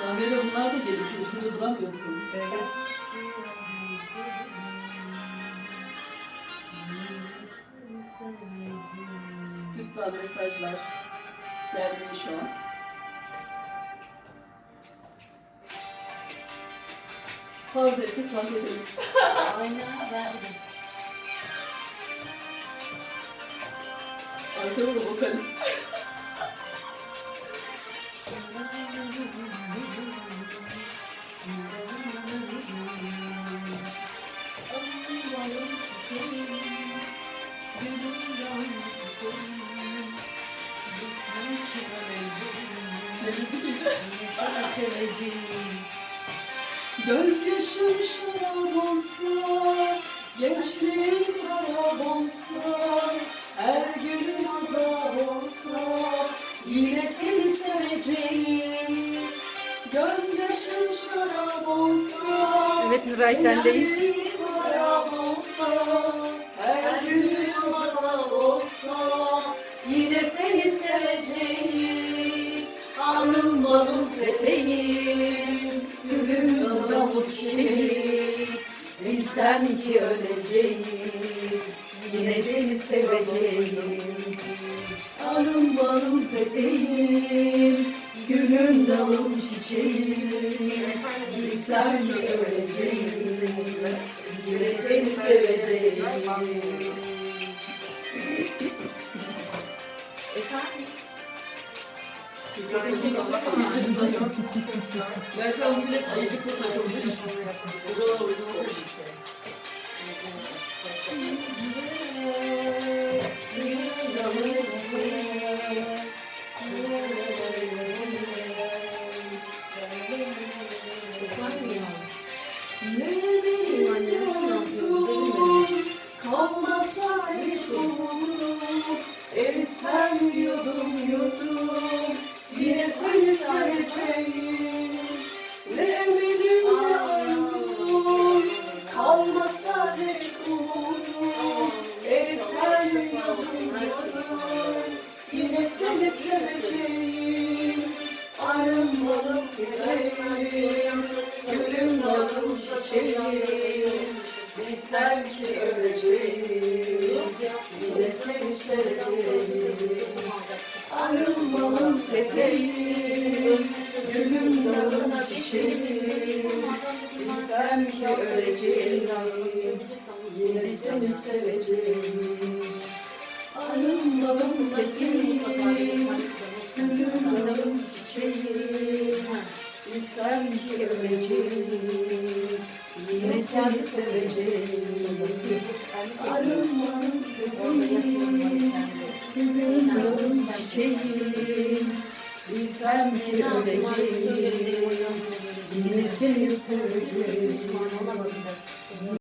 Sahnede bunlar da gerekiyor. Üstünde duramıyorsun. Evet. Lütfen mesajlar gelmiyor şu an. Farz et ki sahnedeyim. Aynen bence de. Arkada da vokalist. İyice? Gözyaşım şarap olsa, gençliğim harap olsa, her günüm azap olsa, yine seni seveceğim. Gözyaşım şarap olsa, Evet Nuray sendeyiz. Olsa, her günüm azap olsa, yine seni seveceğim. Alım balım peteğim, gülüm dalım çiçeğim. Bilsem ki öleceğim, yine seni seveceğim. Arım balım peteğim, gülüm dalım çiçeğim. Bilsem ki öleceğim, yine seni seveceğim. Efendim? Belki o bile ayıcıkla takılmış. O da uygun ki öleceğim Yine seni seveceğim Gülüm dalım çiçeğim Bilsem öleceğim Yine seni seveceğim peteğim Gülüm dalım çiçeğim Bilsem öleceğim seni seveceğim Arınmanın peteğim Gülüm dalım çiçeğim Bilsem ki öleceğim Yine seni seveceğim